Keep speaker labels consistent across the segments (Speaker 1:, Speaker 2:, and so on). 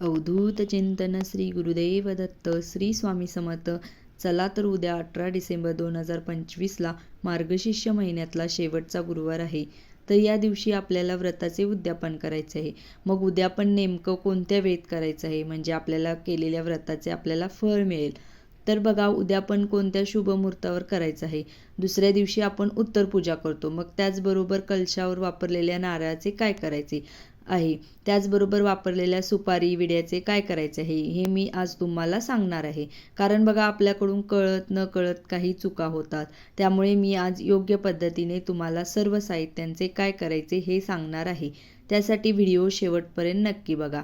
Speaker 1: अवधूत चिंतन श्री गुरुदेव दत्त श्री स्वामी समर्थ. चला तर उद्या अठरा डिसेंबर दोन हजार पंचवीसला मार्गशीर्ष महिन्यातला शेवटचा गुरुवार आहे. तर या दिवशी आपल्याला व्रताचे उद्यापन करायचे आहे. मग उद्यापन नेमकं कोणत्या वेळेत करायचं आहे? म्हणजे आपल्याला केलेल्या व्रताचे आपल्याला फळ मिळेल. तर बघा उद्या पण कोणत्या शुभ मुहूर्तावर करायचं आहे? दुसऱ्या दिवशी आपण उत्तर पूजा करतो. मग त्याचबरोबर कलशावर वापरलेल्या नारळाचे काय करायचे? आहे. त्याचबरोबर वापरलेल्या सुपारी विड्याचे काय करायचे आहे हे मी आज तुम्हाला सांगणार आहे. कारण बघा आपल्याकडून कळत न कळत काही चुका होतात. त्यामुळे मी आज योग्य पद्धतीने तुम्हाला सर्व साहित्यांचे काय करायचे हे सांगणार आहे. त्यासाठी व्हिडिओ शेवटपर्यंत नक्की बघा.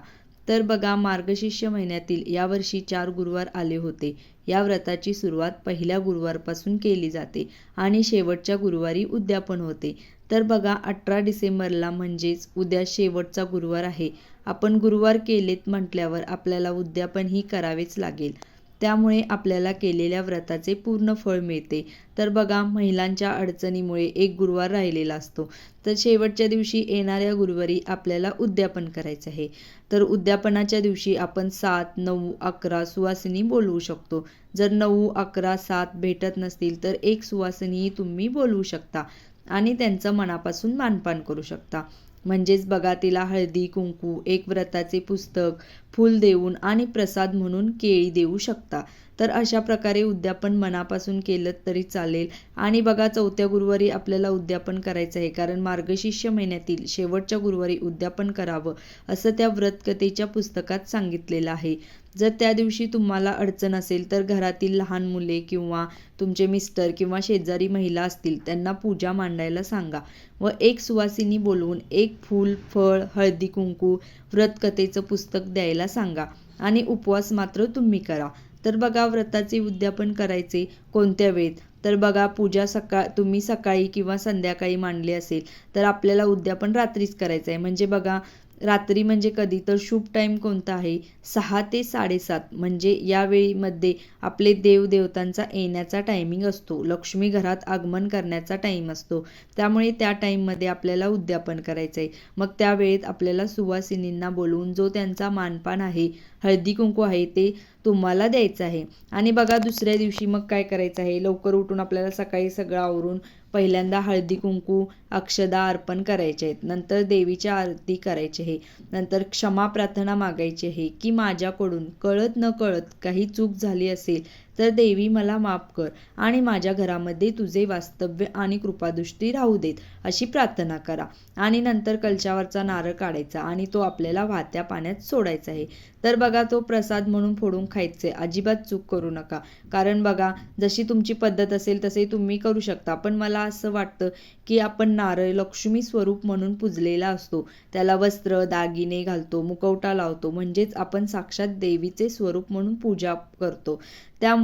Speaker 1: तर बघा मार्गशीर्ष महिन्यातील यावर्षी चार गुरुवार आले होते. या व्रताची सुरुवात पहिल्या गुरुवारपासून केली जाते आणि शेवटच्या गुरुवारी उद्यापन होते. तर बघा अठरा डिसेंबरला म्हणजेच उद्या शेवटचा गुरुवार आहे. आपण गुरुवार केलेत म्हटल्यावर आपल्याला उद्यापनही करावेच लागेल. त्यामुळे आपल्याला केलेल्या व्रताचे पूर्ण फळ मिळते. तर बघा महिलांच्या अडचणीमुळे एक गुरुवार राहिलेला असतो. तर शेवटच्या दिवशी येणाऱ्या गुरुवारी आपल्याला उद्यापन करायचं आहे. तर उद्यापनाच्या दिवशी आपण सात नऊ अकरा सुवासिनी बोलवू शकतो. जर नऊ अकरा सात भेटत नसतील तर एक सुवासिनी तुम्ही बोलवू शकता. आणि त्यांचं मनापासून मानपान करू शकता. म्हणजेच बघा तिला हळदी कुंकू एक व्रताचे पुस्तक फूल देऊन आणि प्रसाद म्हणून केळी देऊ शकता. तर अशा प्रकारे उद्यापन मनापासून केलं तरी चालेल. आणि बघा चौथ्या गुरुवारी आपल्याला उद्यापन करायचं आहे. कारण मार्गशीर्ष महिन्यातील शेवटच्या गुरुवारी उद्यापन करावं असं त्या व्रतकथेच्या पुस्तकात सांगितलेलं आहे. जर त्या दिवशी तुम्हाला अडचण असेल तर घरातील लहान मुले किंवा तुमचे मिस्टर किंवा शेजारी महिला असतील त्यांना पूजा मांडायला सांगा व एक सुवासिनी बोलवून एक फूल फळ हळदी कुंकू व्रतकथेचं पुस्तक द्यायला सांगा आणि उपवास मात्र तुम्ही करा. तर बघा व्रताचे उद्यापन करायचे कोणत्या वेळेत? तर बघा पूजा सकाळ तुम्ही सकाळी किंवा संध्याकाळी मांडली असेल तर आपल्याला उद्यापन रात्रीच करायचं आहे म्हणजे बघा रात्री म्हणजे कधी? तर शुभ टाईम कोणता आहे? सहा ते साडेसात. म्हणजे या वेळीमध्ये आपले देवदेवतांचा येण्याचा टायमिंग असतो. लक्ष्मी घरात आगमन करण्याचा टाईम असतो. त्यामुळे त्या टाईममध्ये आपल्याला उद्यापन करायचं आहे मग त्या वेळेत आपल्याला सुवासिनींना बोलवून जो त्यांचा मानपान आहे हळदी कुंकू आहे ते तुम्हाला द्यायचं आहे. आणि बघा दुसऱ्या दिवशी मग काय करायचं आहे? लवकर उठून आपल्याला सकाळी सगळं आवरून पहिल्यांदा हळदी कुंकू अक्षदा अर्पण करायचे आहेत. नंतर देवीच्या आरती करायची आहे. नंतर क्षमा प्रार्थना मागायची आहे की माझ्याकडून कळत न कळत काही चूक झाली असेल तर देवी मला माफ कर आणि माझ्या घरामध्ये तुझे वास्तव्य आणि कृपादृष्टी राहू देत अशी प्रार्थना करा. आणि नंतर कलशावरचा नारळ काढायचा आणि तो आपल्याला वाहत्या पाण्यात सोडायचा आहे. तर बघा तो प्रसाद म्हणून फोडून खायचे. अजिबात चूक करू नका. कारण बघा जशी तुमची पद्धत असेल तसे तुम्ही करू शकता. पण मला असं वाटतं की आपण नारळ लक्ष्मी स्वरूप म्हणून पुजलेला असतो. त्याला वस्त्र दागिने घालतो मुकवटा लावतो. म्हणजेच आपण साक्षात देवीचे स्वरूप म्हणून पूजा करतो.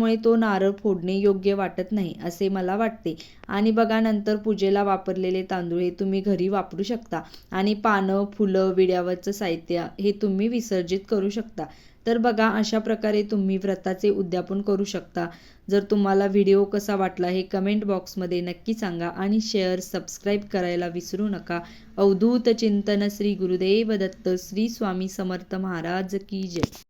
Speaker 1: त्यामुळे तो नारळ फोडणे योग्य वाटत नाही असे मला वाटते. आणि बघा नंतर पूजेला वापरलेले तांदूळ हे तुम्ही घरी वापरू शकता. आणि पानं फुलं विड्यावरचं साहित्य हे तुम्ही विसर्जित करू शकता. तर बघा अशा प्रकारे तुम्ही व्रताचे उद्यापन करू शकता. जर तुम्हाला व्हिडिओ कसा वाटला हे कमेंट बॉक्समध्ये नक्की सांगा आणि शेअर सबस्क्राईब करायला विसरू नका. अवधूत चिंतन श्री गुरुदेव दत्त श्री स्वामी समर्थ महाराज की जय.